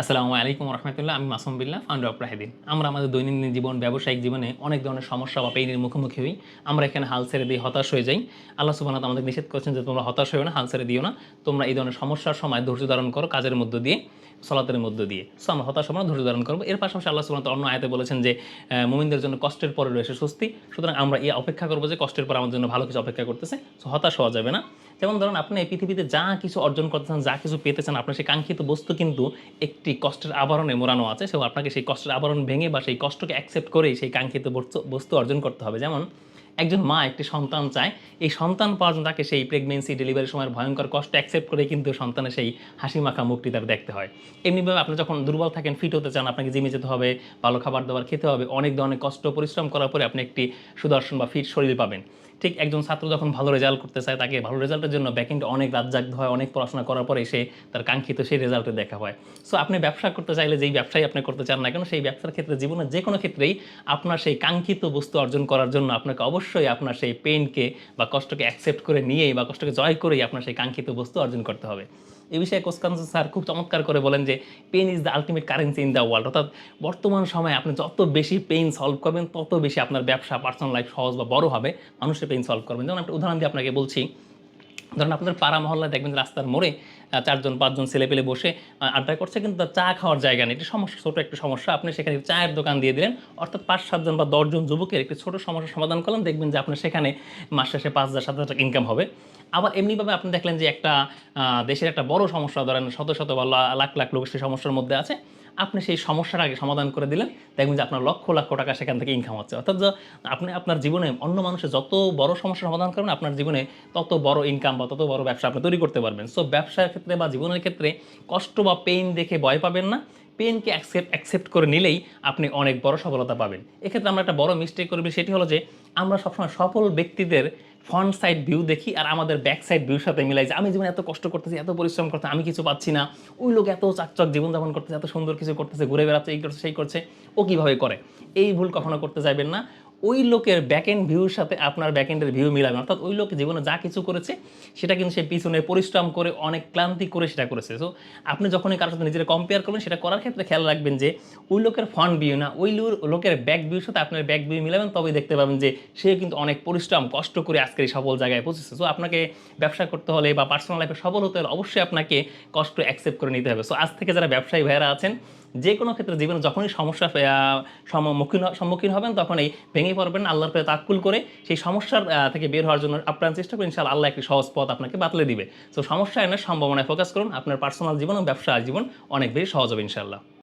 আসসালামু আলাইকুম রহমতুল্লাহ, আমি মাসুম বিল্লাহ ফাউন্ডার অফ রাহেদিন আমরা আমাদের দৈনন্দিন জীবন, ব্যবসায়িক জীবনে অনেক ধরনের সমস্যা বা পেইনের মুখোমুখি হই। আমরা এখানে হাল ছেড়ে দিয়ে হতাশ হয়ে যাই। আল্লাহ সুবাহ আমাদের নিষেধ করছেন যে তোমরা হতাশ হয়েও না, হাল ছেড়ে দিও না। তোমরা এই ধরনের সমস্যার সময় ধৈর্য ধারণ করো কাজের মধ্য দিয়ে। সলাতের মধ্য দিয়ে। সো আমরা হতাশ হব না, ধৈর্য ধারণ করব। এর পাশাপাশি আল্লাহ সুবাহ অন্য আয়তে বলেছেন যে মুমিনদের জন্য কষ্টের পরে রয়েছে স্বস্তি। সুতরাং আমরা এই অপেক্ষা করব যে কষ্টের পর আমার জন্য ভালো কিছু অপেক্ষা করতেছে। সো হতাশ হওয়া যাবে না। যেমন ধরুন আপনি এই পৃথিবীতে যা কিছু অর্জন করতে চান যা কিছু পেতে চান আপনার সেই কাঙ্ক্ষিত বস্তু কিন্তু একটি কষ্টের আবরণে মোড়ানো আছে। সে আপনাকে সেই কষ্টের আবরণ ভেঙে বা সেই কষ্টকে অ্যাকসেপ্ট করেই সেই কাঙ্ক্ষিত বস্তু অর্জন করতে হবে। যেমন একজন মা, একটি সন্তান চায়। এই সন্তান পাওয়ার জন্য তাকে সেই প্রেগনেন্সি ডেলিভারির সময় ভয়ঙ্কর কষ্ট অ্যাকসেপ্ট করে কিন্তু সন্তানের সেই হাসি মাখা মুক্তি তার দেখতে হয়। এমনিভাবে আপনি যখন দুর্বল থাকেন ফিট হতে চান, আপনাকে জিমে যেতে হবে, ভালো খাবার দাবার খেতে হবে, অনেক ধরনের কষ্ট, পরিশ্রম করার পরে আপনি একটি সুদর্শন বা ফিট শরীর পাবেন। ঠিক একজন ছাত্র যখন ভালো রেজাল্ট করতে চায়, তাকে ভালো রেজাল্টের জন্য ব্যাকিংটা অনেক রাত জাগতে হয়, অনেক পড়াশোনা করার পরে সে তার কাঙ্ক্ষিত সেই রেজাল্টে দেখা হয়। সো আপনি ব্যবসা করতে চাইলে যেই ব্যবসায় আপনি করতে চান না কেন, সেই ব্যবসার ক্ষেত্রে জীবনের যে কোনো ক্ষেত্রেই আপনার সেই কাঙ্ক্ষিত বস্তু অর্জন করার জন্য আপনাকে অবশ্যই আপনার সেই পেনকে বা কষ্টকে অ্যাকসেপ্ট করে নিয়েই বা কষ্টকে জয় করেই আপনার সেই কাঙ্ক্ষিত বস্তু অর্জন করতে হবে। এই বিষয়ে কোসকান্স স্যার খুব চমৎকার করে বলেন যে pen is the ultimate currency in the world অর্থাৎ বর্তমান সময়ে আপনি যত বেশি পেন সলভ করবেন, তত বেশি আপনার ব্যবসা পার্সোনাল লাইফ সহজ বা বড় হবে, মানুষের পেন সলভ করবেন। যেমন একটা উদাহরণ দিয়ে আপনাকে বলছি ধরুন আপনাদের পাড়া মহল্লায় দেখবেন রাস্তার মোড়ে চারজন, পাঁচজন ছেলে পেলে বসে আড্ডা করছে, কিন্তু তার চা খাওয়ার জায়গা নেই। এটি সমস্যা, ছোটো একটা সমস্যা। আপনি সেখানে চায়ের দোকান দিয়ে দিলেন, অর্থাৎ পাঁচ, সাতজন বা দশজন যুবকের একটি ছোটো সমস্যার সমাধান করলেন, দেখবেন যে আপনার সেখানে মাস শেষে পাঁচ হাজার, সাত হাজার ইনকাম হবে। আবার এমনিভাবে আপনি দেখলেন যে একটা দেশের একটা বড় সমস্যা, ধরেন শত শত বা লাখ লাখ লোক সেই সমস্যার মধ্যে আছে। আপনি সেই সমস্যাটাকে সমাধান করে দিলেন। দেখবেন যে আপনার লক্ষ লক্ষ টাকা সেখান থেকে ইনকাম হচ্ছে। অর্থাৎ আপনি আপনার জীবনে অন্য মানুষের যত বড় সমস্যার সমাধান করবেন, আপনার জীবনে তত বড় ইনকাম বা তত বড় ব্যবসা আপনি তৈরি করতে পারবেন। সো ব্যবসার ক্ষেত্রে বা জীবনের ক্ষেত্রে কষ্ট বা পেইন দেখে ভয় পাবেন না। পেনকে অ্যাকসেপ্ট অ্যাকসেপ্ট করে নিলেই আপনি অনেক বড় সফলতা পাবেন। এক্ষেত্রে আমরা একটা বড় মিস্টেক করবি সেটি হলো যে আমরা সবসময় সফল ব্যক্তিদের ফ্রন্ট সাইড ভিউ দেখি আর আমাদের ব্যাক সাইড ভিউর সাথে মিলাই যে আমি জীবনে এত কষ্ট করতেছি, এত পরিশ্রম করতে, আমি কিছু পাচ্ছি না। ওই লোক এত চাকচক জীবনযাপন করতেছে, এত সুন্দর কিছু করতেছে, ঘুরে বেড়াচ্ছে, এই করছে, সেই করছে। ও কীভাবে করে? এই ভুল কখনো করতে যাবেন না। ওই লোকের ব্যাক এন্ড ভিউর সাথে আপনার ব্যাক এন্ডের ভিউ মিলাবেন অর্থাৎ ওই লোক জীবনে যা কিছু করেছে, সেটা কিন্তু সে পিছনে পরিশ্রম করে, অনেক ক্লান্তি করে সেটা করেছে। সো আপনি যখনই কারোর সাথে নিজেরা কম্পেয়ার করবেন, সেটা করার ক্ষেত্রে খেয়াল রাখবেন যে, ওই লোকের ফ্রন্ট ভিউ না, ওই লোকের ব্যাক ভিউর সাথে আপনার ব্যাক ভিউ মিলাবেন, তবেই দেখতে পাবেন যে, সে কিন্তু অনেক পরিশ্রম, কষ্ট করে আজকের এই সফল জায়গায় পৌঁছেছে। সো আপনাকে ব্যবসা করতে হলে বা পার্সোনাল লাইফে সফল হতে হলে অবশ্যই আপনাকে কষ্ট অ্যাকসেপ্ট করে নিতে হবে। সো আজ থেকে যারা ব্যবসায়ী ভাইয়েরা আছেন, যে কোনো ক্ষেত্রে জীবনে যখনই সমস্যা সম্মুখীন সম্মুখীন হবেন তখনই ভেঙে পড়বেন পারবেন আল্লাহর প্রতি তাক্কুল করে সেই সমস্যার থেকে বের হওয়ার জন্য আপ্রাণ চেষ্টা করুন ইনশাল আল্লাহ একটি সহজ পথ আপনাকে বাতলে দিবে। তো সমস্যা এনে সম্ভাবনায় ফোকাস করুন, আপনার পার্সোনাল জীবন ও ব্যবসা জীবন অনেক বেশি সহজ হবে, ইনশাআল্লাহ।